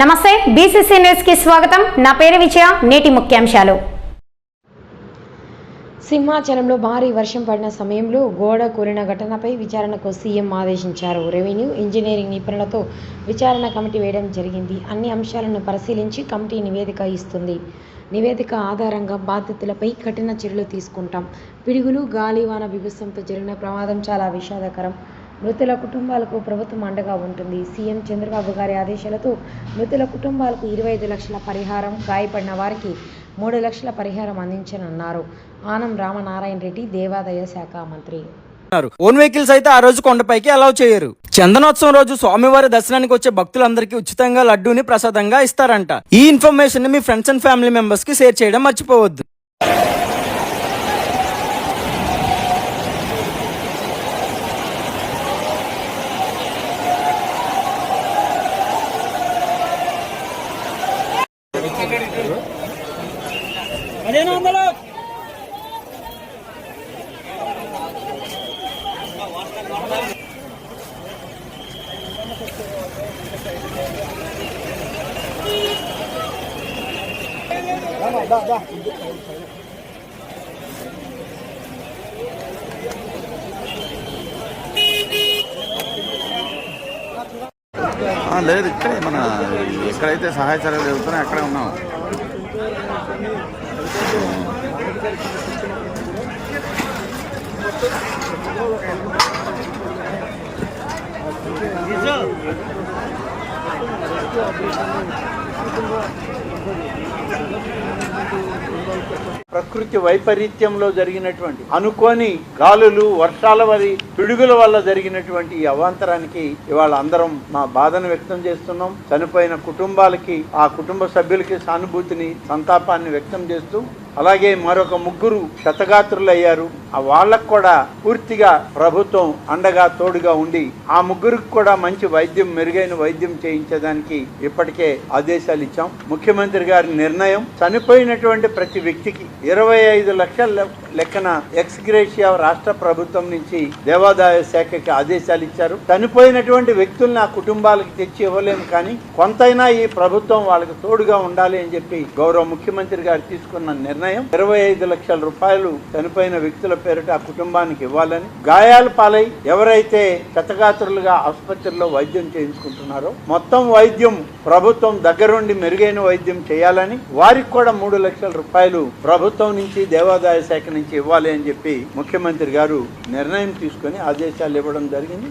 నమస్తే బీసీసీ న్యూస్కి స్వాగతం. నా పేరు విజయ నేటి ముఖ్యాంశాలు. సింహాచలంలో భారీ వర్షం పడిన సమయంలో గోడ కూలిన ఘటనపై విచారణకు సీఎం ఆదేశించారు. రెవెన్యూ ఇంజనీరింగ్ నిపుణులతో విచారణ కమిటీ వేయడం జరిగింది. అన్ని అంశాలను పరిశీలించి కమిటీ నివేదిక ఇస్తుంది. నివేదిక ఆధారంగా బాధితులపై కఠిన చర్యలు తీసుకుంటాం. పిడుగులు గాలివాన బిభత్సంతో జరిగిన ప్రమాదం చాలా విషాదకరం. మృతుల కుటుంబాలకు ప్రభుత్వం అండగా ఉంటుంది. సీఎం చంద్రబాబు గారి ఆదేశాలతో మృతుల కుటుంబాలకు ఇరవై ఐదు లక్షల పరిహారం గాయపడిన వారికి మూడు లక్షల పరిహారం అందించనున్నారు. ఆనం రామనారాయణ రెడ్డి దేవాదాయ శాఖ మంత్రి. ఓన్ వెహికల్స్ అయితే ఆ రోజు కొండపైకి అలౌ చేయరు. చందనోత్సవం రోజు స్వామివారి దర్శనానికి వచ్చే భక్తులందరికీ ఉచితంగా లడ్డూని ప్రసాదంగా ఇస్తారంట. ఈ ఇన్ఫర్మేషన్ని మీ ఫ్రెండ్స్ అండ్ ఫ్యామిలీ మెంబర్స్కి షేర్ చేయడం మర్చిపోవద్దు. ఆ, లేదు ఇక్కడే మన ఎక్కడైతే సహాయ చర్యలు జరుగుతున్నాయో అక్కడే ఉన్నాం. ప్రకృతి వైపరీత్యంలో జరిగినటువంటి అనుకోని గాలులు వర్షాల వరి పిడుగుల వల్ల జరిగినటువంటి ఈ అవాంతరానికి ఇవాళ అందరం మా బాధను వ్యక్తం చేస్తున్నాం. చనిపోయిన కుటుంబాలకి ఆ కుటుంబ సభ్యులకి సానుభూతిని సంతాపాన్ని వ్యక్తం చేస్తూ అలాగే మరొక ముగ్గురు క్షతగాత్రులయ్యారు ఆ వాళ్ళకు కూడా పూర్తిగా ప్రభుత్వం అండగా తోడుగా ఉండి ఆ ముగ్గురికి కూడా మంచి వైద్యం మెరుగైన వైద్యం చేయించడానికి ఇప్పటికే ఆదేశాలు ఇచ్చాం. ముఖ్యమంత్రి గారి నిర్ణయం చనిపోయినటువంటి ప్రతి వ్యక్తికి ఇరవై ఐదు లక్షల లెక్కన ఎక్స్గ్రేషియా రాష్ట్ర ప్రభుత్వం నుంచి దేవాదాయ శాఖకి ఆదేశాలు ఇచ్చారు. చనిపోయినటువంటి వ్యక్తుల్ని ఆ కుటుంబాలకు తెచ్చి ఇవ్వలేము కానీ కొంతైనా ఈ ప్రభుత్వం వాళ్ళకి తోడుగా ఉండాలి అని చెప్పి గౌరవ ముఖ్యమంత్రి గారు తీసుకున్న నిర్ణయం ఇరవై ఐదు లక్షల రూపాయలు చనిపోయిన వ్యక్తుల పేరిట ఆ కుటుంబానికి ఇవ్వాలని గాయాల పాలై ఎవరైతే క్షతగాత్రులుగా ఆసుపత్రిలో వైద్యం చేయించుకుంటున్నారో మొత్తం వైద్యం ప్రభుత్వం దగ్గరుండి మెరుగైన వైద్యం చేయాలని వారికి కూడా మూడు లక్షల రూపాయలు ప్రభుత్వం నుంచి దేవాదాయ శాఖ నుంచి ఇవ్వాలి అని చెప్పి ముఖ్యమంత్రి గారు నిర్ణయం తీసుకొని ఆదేశాలు ఇవ్వడం జరిగింది.